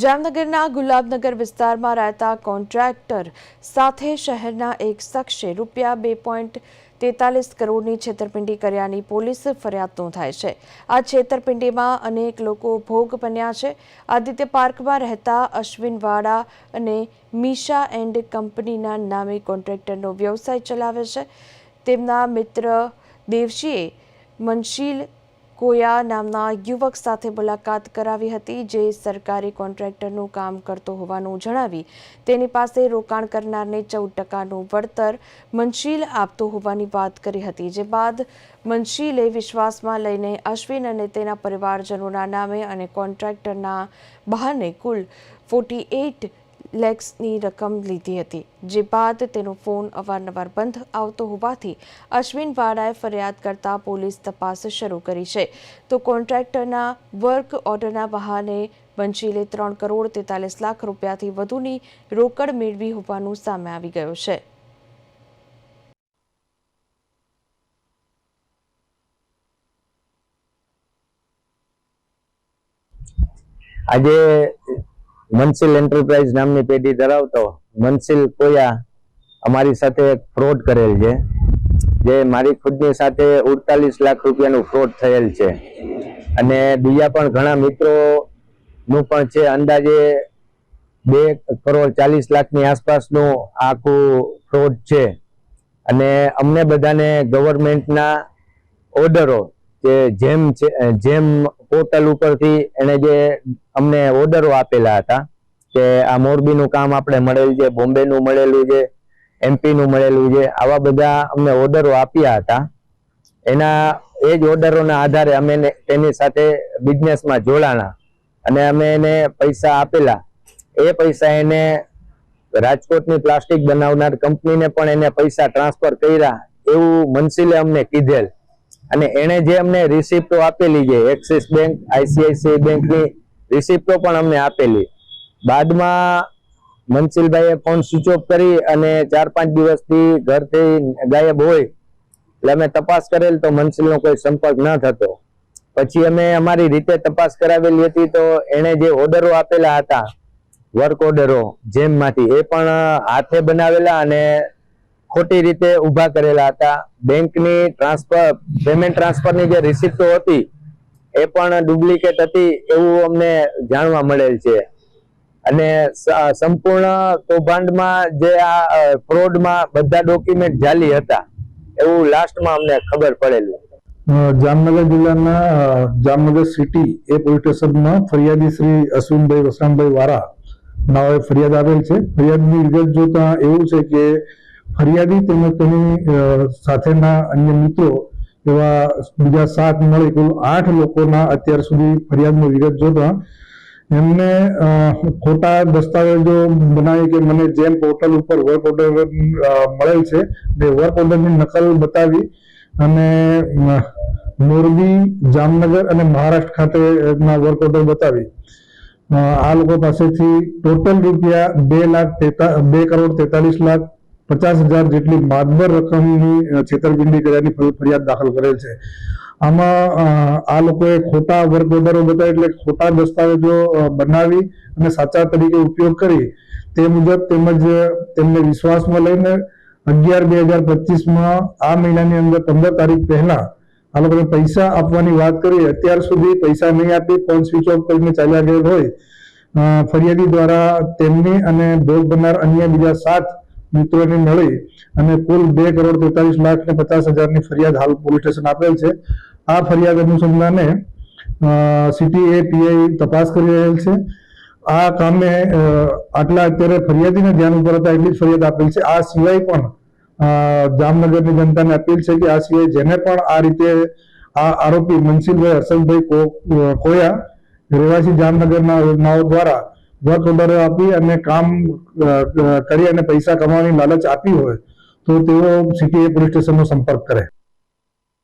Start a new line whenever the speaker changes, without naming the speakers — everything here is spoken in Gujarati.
જામનગરના ગુલાબનગર વિસ્તારમાં રહેતા કોન્ટ્રાક્ટર સાથે શહેરના એક શખ્સે રૂપિયા બે પોઈન્ટ તેતાલીસ કરોડની છેતરપિંડી કર્યાની પોલીસ ફરિયાદ નોંધાઈ છે. આ છેતરપિંડીમાં અનેક લોકો ભોગ બન્યા છે. આદિત્ય પાર્કમાં રહેતા અશ્વિન વાડા અને મીશા એન્ડ કંપનીના નામે કોન્ટ્રાક્ટરનો વ્યવસાય ચલાવે છે. તેમના મિત્ર દેવશીએ મનશીલ કોયા નામના યુવક સાથે મુલાકાત કરાવી હતી જે સરકારી કોન્ટ્રાક્ટરનું કામ કરતો હોવાનું જણાવી તેની પાસે રોકાણ કરનારને ચૌદ ટકાનું વળતર મનશીલ આપતો હોવાની વાત કરી હતી. જે બાદ મનશીલે વિશ્વાસમાં લઈને અશ્વિન અને તેના પરિવારજનોના નામે અને કોન્ટ્રાક્ટરના બહાને કુલ ફોર્ટી એઇટ લેક્સની રકમ લીધી હતી, જે બાદ તેનો ફોન અવારનવાર બંધ આવતો હોવાથી અશ્વિન વાડાએ ફરિયાદ કરતા પોલીસ તપાસ શરૂ કરી છે. તો કોન્ટ્રાક્ટરના વર્ક ઓર્ડરના બહાને બંશીલે ત્રણ કરોડ તેતાલીસ લાખ રૂપિયાથી વધુની રોકડ મેળવી હોવાનું સામે આવી ગયું છે.
આજે મનસિલ એન્ટરપ્રાઇઝ નામની પેઢી ધરાવતો મનસિલ કોયા અમારી સાથે ફ્રોડ કરેલ છે, જે મારી ખુદની સાથે ઉડતાલીસ લાખ રૂપિયાનું ફ્રોડ થયેલ છે. અને બીજા પણ ઘણા મિત્રોનું પણ છે, અંદાજે બે કરોડ ચાલીસ લાખની આસપાસનું આખું ફ્રોડ છે. અને અમને બધાને ગવર્મેન્ટના ઓર્ડરો કે જેમ જેમ પોર્ટલ ઉપરથી એને જે અમને ઓર્ડરો આપેલા હતા, કે આ મોરબીનું કામ આપણે મળેલું છે, બોમ્બેનું મળેલું છે, એમપીનું મળેલું છે, આવા બધા અમને ઓર્ડરો આપ્યા હતા. એના એ જ ઓર્ડરોના આધારે અમે તેની સાથે બિઝનેસમાં જોડાણા અને અમે એને પૈસા આપેલા. એ પૈસા એને રાજકોટની પ્લાસ્ટિક બનાવનાર કંપનીને પણ એને પૈસા ટ્રાન્સફર કર્યા એવું મનસીલે અમને કીધેલ. અને એણે જે અમને રિસિપ્ટો આપેલી છે એક્સિસ બેંક આઈસીઆઈસીઆઈ બેંકની રિસિપ્ટો પણ અમને આપેલી. બાદમાં મનસિલભાઈએ ફોન સ્વિચ ઓફ કરી અને ચાર પાંચ દિવસથી ઘરથી ગાયબ હોય, એટલે અમે તપાસ કરેલ તો મનસિલનો કોઈ સંપર્ક ન થતો. પછી અમે અમારી રીતે તપાસ કરાવેલી હતી તો એણે જે ઓર્ડરો આપેલા હતા વર્ક ઓર્ડરો જેમમાંથી એ પણ હાથે બનાવેલા અને ખોટી રીતે ઊભા કરેલા હતા. બેંકની ટ્રાન્સફર પેમેન્ટ ટ્રાન્સફરની જે રિસિપ્ટો હતી, એ પણ ડુપ્લિકેટ હતી એવું અમને જાણવા મળેલ છે. અને સંપૂર્ણ કૌભાંડમાં જે આ ફ્રોડમાં બધા ડોક્યુમેન્ટ જાલી હતા, એવું લાસ્ટમાં અમને ખબર પડેલું.
જામનગર જિલ્લાના જામનગર સિટી એ પોલીસ સ્ટેશનમાં ફરિયાદી શ્રી અશ્વિનભાઈ વસરામભાઈ વારા નાઓએ ફરિયાદ આવેલ છે. ફરિયાદની વિગત જોતા એવું છે કે ફરિયાદી તેમજ તેની સાથેના અન્ય મિત્રો એવા બીજા સાત મળી કુલ આઠ લોકોના અત્યાર સુધી ફરિયાદની વિગત જોતા એમને ખોટા દસ્તાવેજો બનાવી કે મને જેમ પોર્ટલ ઉપર વર્ક ઓર્ડર મળેલ છે, તે વર્ક ઓર્ડરની નકલ બતાવી અને મોરબી, જામનગર અને મહારાષ્ટ્ર ખાતે ના વર્ક ઓર્ડર બતાવી આ લોકો પાસેથી ટોટલ રૂપિયા બે લાખ બે કરોડ તેતાલીસ લાખ પચાસ હજાર જેટલી માતબર રકમની છેતરપિંડી કર્યાની ફરિયાદ દાખલ કરેલ છે. આમાં આ લોકોએ ખોટા વર્ક ઓર્ડરો બતાવી, એટલે ખોટા દસ્તાવેજો બનાવી અને સાચા તરીકે ઉપયોગ કરી. તે મુજબ તેમજ તેમને વિશ્વાસમાં લઈને અગિયાર બે હજાર પચીસમાં આ મહિનાની અંદર પંદર તારીખ પહેલા આ લોકોને પૈસા આપવાની વાત કરી. અત્યાર સુધી પૈસા નહીં આપી, ફોન સ્વિચ ઓફ કરીને ચાલ્યા ગયેલ હોય. ફરિયાદી દ્વારા તેમની અને ભોગ બનનાર અન્ય બીજા સાત મિત્રોને મળી અને કુલ બે કરોડ તેતાલીસ લાખ ને પચાસ હજારની ફરિયાદ હાલ પોલીસ સ્ટેશન આપેલ છે. આ ફરિયાદ અનુસંધાને સિટી એ પીઆઈ તપાસ કરી રહેલ છે. આ કામે આટલા અત્યારે ફરિયાદીને ધ્યાન ઉપર હતા એટલી જ ફરિયાદ આપેલ છે. આ સિવાય પણ જામનગરની જનતાને અપીલ છે કે આ સિવાય જેને પણ આ રીતે આ આરોપી મનસીલભાઈ હર્ષદભાઈ કો- કોયા રહેવાસી જામનગરના યોજનાઓ દ્વારા વર્ક ઓર્ડર આપી અને કામ કરી અને પૈસા કમાવાની લાલચ આપી હોય, તો તેઓ સીટીએ પોલીસ સ્ટેશનનો સંપર્ક કરે.